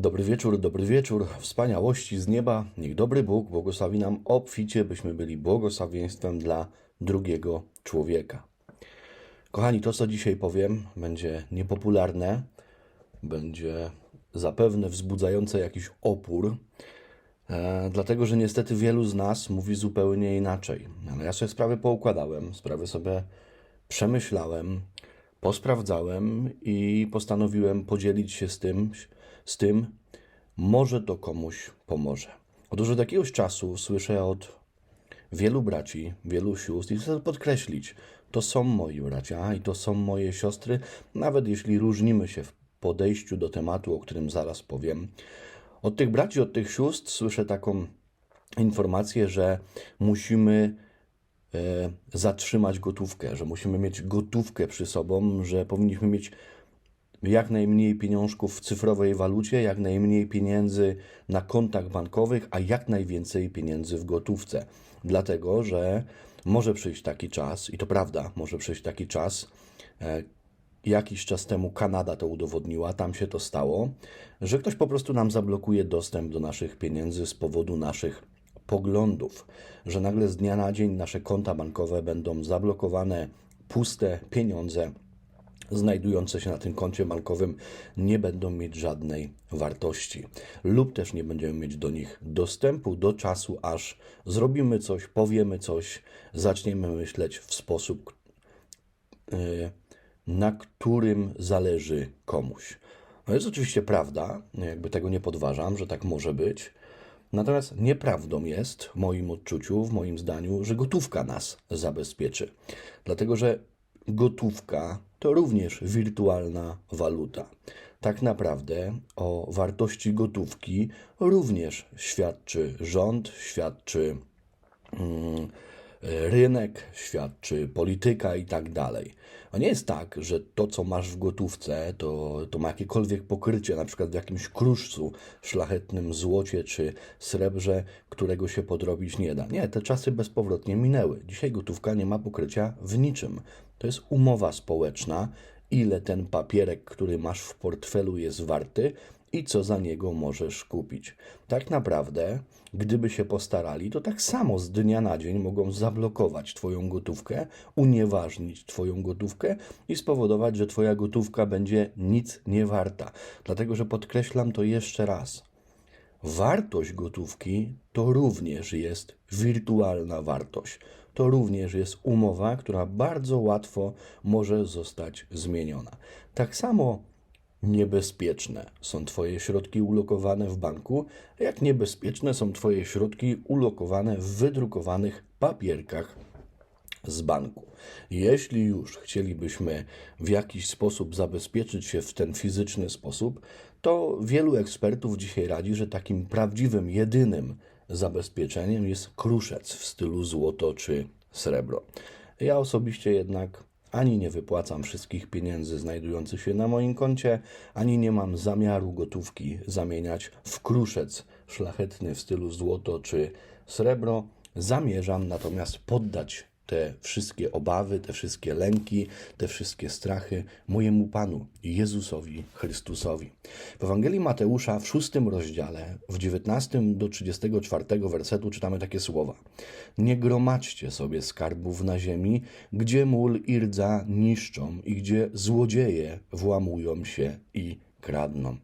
Dobry wieczór, dobry wieczór, wspaniałości z nieba. Niech dobry Bóg błogosławi nam obficie, byśmy byli błogosławieństwem dla drugiego człowieka. Kochani, to co dzisiaj powiem będzie niepopularne, będzie zapewne wzbudzające jakiś opór, e, dlatego że niestety wielu z nas mówi zupełnie inaczej. Ale ja sobie sprawę poukładałem, sprawę sobie przemyślałem, posprawdzałem i postanowiłem podzielić się z tym, z tym, może to komuś pomoże. Otóż od jakiegoś czasu słyszę od wielu braci, wielu sióstr i chcę podkreślić, to są moi bracia i to są moje siostry, nawet jeśli różnimy się w podejściu do tematu, o którym zaraz powiem. Od tych braci, od tych sióstr słyszę taką informację, że musimy e, zatrzymać gotówkę, że musimy mieć gotówkę przy sobą, że powinniśmy mieć jak najmniej pieniążków w cyfrowej walucie, jak najmniej pieniędzy na kontach bankowych, a jak najwięcej pieniędzy w gotówce. Dlatego, że może przyjść taki czas, i to prawda, może przyjść taki czas, e, jakiś czas temu Kanada to udowodniła, tam się to stało, że ktoś po prostu nam zablokuje dostęp do naszych pieniędzy z powodu naszych poglądów, że nagle z dnia na dzień nasze konta bankowe będą zablokowane, puste pieniądze znajdujące się na tym koncie bankowym nie będą mieć żadnej wartości, lub też nie będziemy mieć do nich dostępu do czasu, aż zrobimy coś, powiemy coś, zaczniemy myśleć w sposób, e, na którym zależy komuś. No jest oczywiście prawda, jakby tego nie podważam, że tak może być. Natomiast nieprawdą jest, w moim odczuciu, w moim zdaniu, że gotówka nas zabezpieczy. Dlatego, że gotówka to również wirtualna waluta. Tak naprawdę o wartości gotówki również świadczy rząd, świadczy mm, rynek, świadczy polityka i tak dalej. To nie jest tak, że to, co masz w gotówce, to, to ma jakiekolwiek pokrycie, na przykład w jakimś kruszcu, szlachetnym złocie czy srebrze, którego się podrobić nie da. Nie, te czasy bezpowrotnie minęły. Dzisiaj gotówka nie ma pokrycia w niczym. To jest umowa społeczna, ile ten papierek, który masz w portfelu, jest warty i co za niego możesz kupić. Tak naprawdę, gdyby się postarali, to tak samo z dnia na dzień mogą zablokować Twoją gotówkę, unieważnić Twoją gotówkę i spowodować, że Twoja gotówka będzie nic nie warta. Dlatego, że podkreślam to jeszcze raz. Wartość gotówki to również jest wirtualna wartość. To również jest umowa, która bardzo łatwo może zostać zmieniona. Tak samo niebezpieczne są Twoje środki ulokowane w banku, jak niebezpieczne są Twoje środki ulokowane w wydrukowanych papierkach z banku. Jeśli już chcielibyśmy w jakiś sposób zabezpieczyć się w ten fizyczny sposób, to wielu ekspertów dzisiaj radzi, że takim prawdziwym, jedynym zabezpieczeniem jest kruszec w stylu złoto czy srebro. Ja osobiście jednak ani nie wypłacam wszystkich pieniędzy znajdujących się na moim koncie, ani nie mam zamiaru gotówki zamieniać w kruszec szlachetny w stylu złoto czy srebro. Zamierzam natomiast poddać te wszystkie obawy, te wszystkie lęki, te wszystkie strachy mojemu Panu, Jezusowi Chrystusowi. W Ewangelii Mateusza w szóstym rozdziale, w 19 do 34 wersetu czytamy takie słowa. Nie gromadźcie sobie skarbów na ziemi, gdzie mól i rdza niszczą i gdzie złodzieje włamują się i kradną.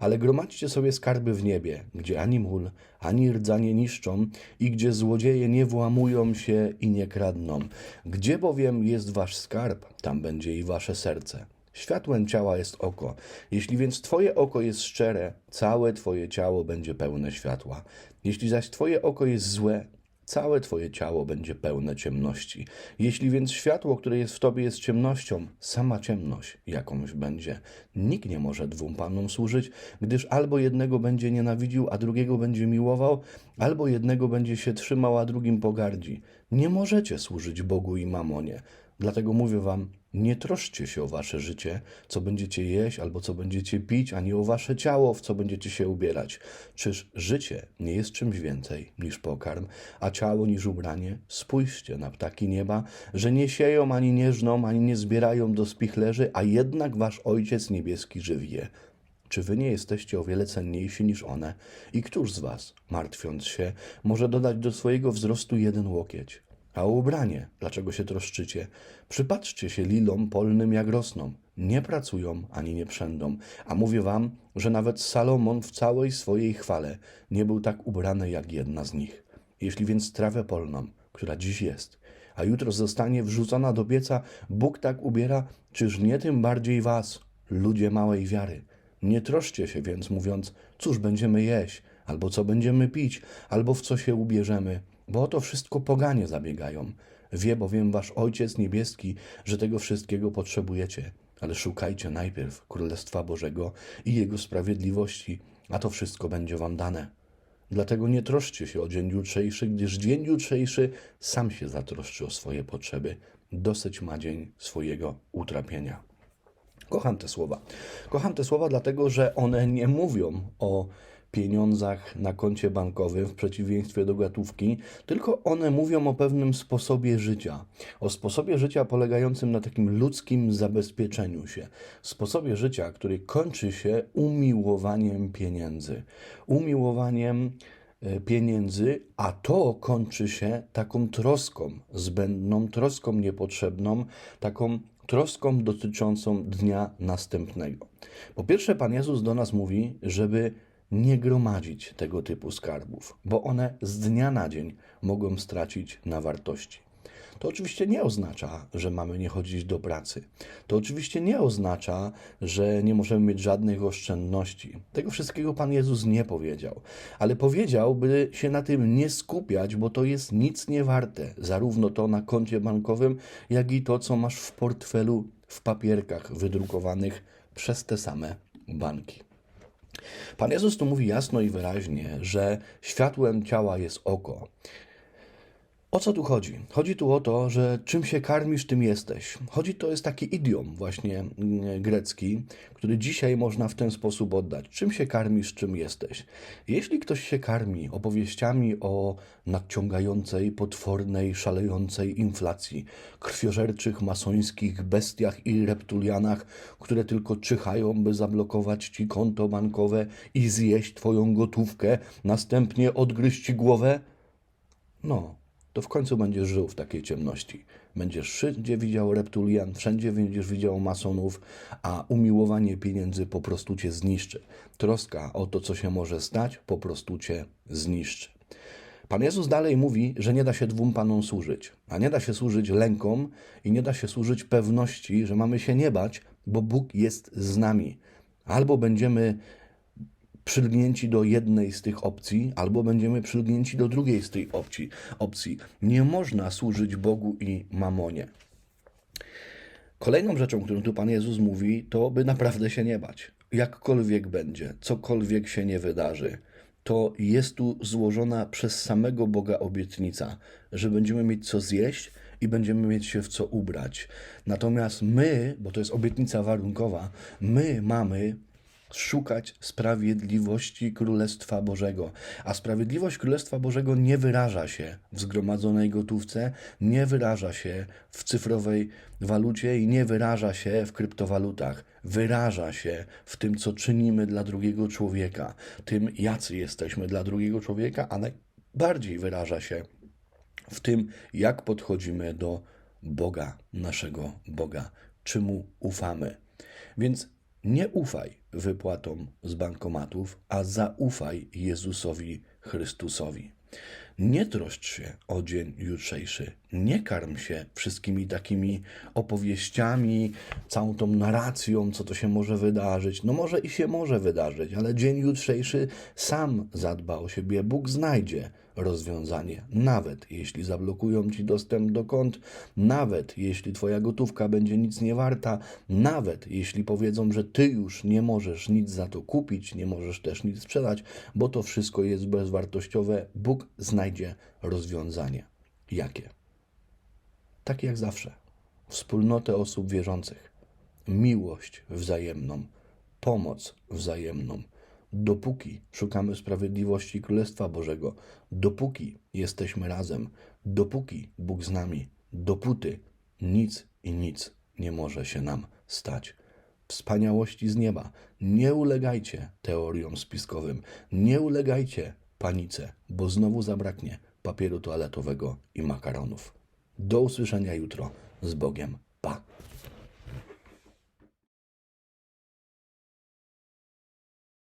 Ale gromadźcie sobie skarby w niebie, gdzie ani mól, ani rdza nie niszczą i gdzie złodzieje nie włamują się i nie kradną. Gdzie bowiem jest wasz skarb, tam będzie i wasze serce. Światłem ciała jest oko. Jeśli więc Twoje oko jest szczere, całe Twoje ciało będzie pełne światła. Jeśli zaś Twoje oko jest złe, całe Twoje ciało będzie pełne ciemności. Jeśli więc światło, które jest w Tobie, jest ciemnością, sama ciemność jakąś będzie. Nikt nie może dwóm panom służyć, gdyż albo jednego będzie nienawidził, a drugiego będzie miłował, albo jednego będzie się trzymał, a drugim pogardzi. Nie możecie służyć Bogu i mamonie. Dlatego mówię wam, nie troszcie się o wasze życie, co będziecie jeść albo co będziecie pić, ani o wasze ciało, w co będziecie się ubierać. Czyż życie nie jest czymś więcej niż pokarm, a ciało niż ubranie? Spójrzcie na ptaki nieba, że nie sieją, ani nie żną, ani nie zbierają do spichlerzy, a jednak wasz Ojciec Niebieski żywi je. Czy wy nie jesteście o wiele cenniejsi niż one? I któż z was, martwiąc się, może dodać do swojego wzrostu jeden łokieć? A o ubranie, dlaczego się troszczycie? Przypatrzcie się lilom polnym, jak rosną. Nie pracują ani nie przędą. A mówię wam, że nawet Salomon w całej swojej chwale nie był tak ubrany jak jedna z nich. Jeśli więc trawę polną, która dziś jest, a jutro zostanie wrzucona do pieca, Bóg tak ubiera, czyż nie tym bardziej was, ludzie małej wiary? Nie troszcie się więc, mówiąc, cóż będziemy jeść, albo co będziemy pić, albo w co się ubierzemy, bo o to wszystko poganie zabiegają. Wie bowiem wasz Ojciec Niebieski, że tego wszystkiego potrzebujecie. Ale szukajcie najpierw Królestwa Bożego i Jego sprawiedliwości, a to wszystko będzie wam dane. Dlatego nie troszcie się o dzień jutrzejszy, gdyż dzień jutrzejszy sam się zatroszczy o swoje potrzeby. Dosyć ma dzień swojego utrapienia. Kocham te słowa. Kocham te słowa, dlatego że one nie mówią o pieniądzach na koncie bankowym w przeciwieństwie do gotówki, tylko one mówią o pewnym sposobie życia. O sposobie życia polegającym na takim ludzkim zabezpieczeniu się. Sposobie życia, który kończy się umiłowaniem pieniędzy. Umiłowaniem e, pieniędzy, a to kończy się taką troską zbędną, troską niepotrzebną, taką troską dotyczącą dnia następnego. Po pierwsze, Pan Jezus do nas mówi, żeby nie gromadzić tego typu skarbów, bo one z dnia na dzień mogą stracić na wartości. To oczywiście nie oznacza, że mamy nie chodzić do pracy. To oczywiście nie oznacza, że nie możemy mieć żadnych oszczędności. Tego wszystkiego Pan Jezus nie powiedział, ale powiedział, by się na tym nie skupiać, bo to jest nic nie warte, zarówno to na koncie bankowym, jak i to, co masz w portfelu w papierkach wydrukowanych przez te same banki. Pan Jezus tu mówi jasno i wyraźnie, że światłem ciała jest oko. O co tu chodzi? Chodzi tu o to, że czym się karmisz, tym jesteś. Chodzi to jest taki idiom właśnie mm, grecki, który dzisiaj można w ten sposób oddać. Czym się karmisz, czym jesteś. Jeśli ktoś się karmi opowieściami o nadciągającej, potwornej, szalejącej inflacji, krwiożerczych, masońskich bestiach i reptulianach, które tylko czyhają, by zablokować ci konto bankowe i zjeść twoją gotówkę, następnie odgryźć ci głowę, no, to w końcu będziesz żył w takiej ciemności. Będziesz wszędzie widział reptulian, wszędzie będziesz widział masonów, a umiłowanie pieniędzy po prostu cię zniszczy. Troska o to, co się może stać, po prostu cię zniszczy. Pan Jezus dalej mówi, że nie da się dwóm panom służyć, a nie da się służyć lękom i nie da się służyć pewności, że mamy się nie bać, bo Bóg jest z nami. Albo będziemy przylgnięci do jednej z tych opcji, albo będziemy przylgnięci do drugiej z tej opcji. opcji. Nie można służyć Bogu i mamonie. Kolejną rzeczą, którą tu Pan Jezus mówi, to by naprawdę się nie bać. Jakkolwiek będzie, cokolwiek się nie wydarzy, to jest tu złożona przez samego Boga obietnica, że będziemy mieć co zjeść i będziemy mieć się w co ubrać. Natomiast my, bo to jest obietnica warunkowa, my mamy szukać sprawiedliwości Królestwa Bożego. A sprawiedliwość Królestwa Bożego nie wyraża się w zgromadzonej gotówce, nie wyraża się w cyfrowej walucie i nie wyraża się w kryptowalutach. Wyraża się w tym, co czynimy dla drugiego człowieka, tym, jacy jesteśmy dla drugiego człowieka, a najbardziej wyraża się w tym, jak podchodzimy do Boga, naszego Boga, czy mu ufamy. Więc nie ufaj wypłatom z bankomatów, a zaufaj Jezusowi Chrystusowi. Nie troszcz się o dzień jutrzejszy. Nie karm się wszystkimi takimi opowieściami, całą tą narracją, co to się może wydarzyć. No może i się może wydarzyć, ale dzień jutrzejszy sam zadba o siebie. Bóg znajdzie rozwiązanie. Nawet jeśli zablokują ci dostęp do kont, nawet jeśli twoja gotówka będzie nic nie warta, nawet jeśli powiedzą, że ty już nie możesz nic za to kupić, nie możesz też nic sprzedać, bo to wszystko jest bezwartościowe, Bóg znajdzie rozwiązanie. Jakie? Takie jak zawsze. Wspólnotę osób wierzących, miłość wzajemną, pomoc wzajemną dopóki szukamy sprawiedliwości Królestwa Bożego, dopóki jesteśmy razem, dopóki Bóg z nami, dopóty nic i nic nie może się nam stać. wspaniałości z nieba. Nie ulegajcie teoriom spiskowym, nie ulegajcie panice, bo znowu zabraknie papieru toaletowego i makaronów. Do usłyszenia jutro z Bogiem.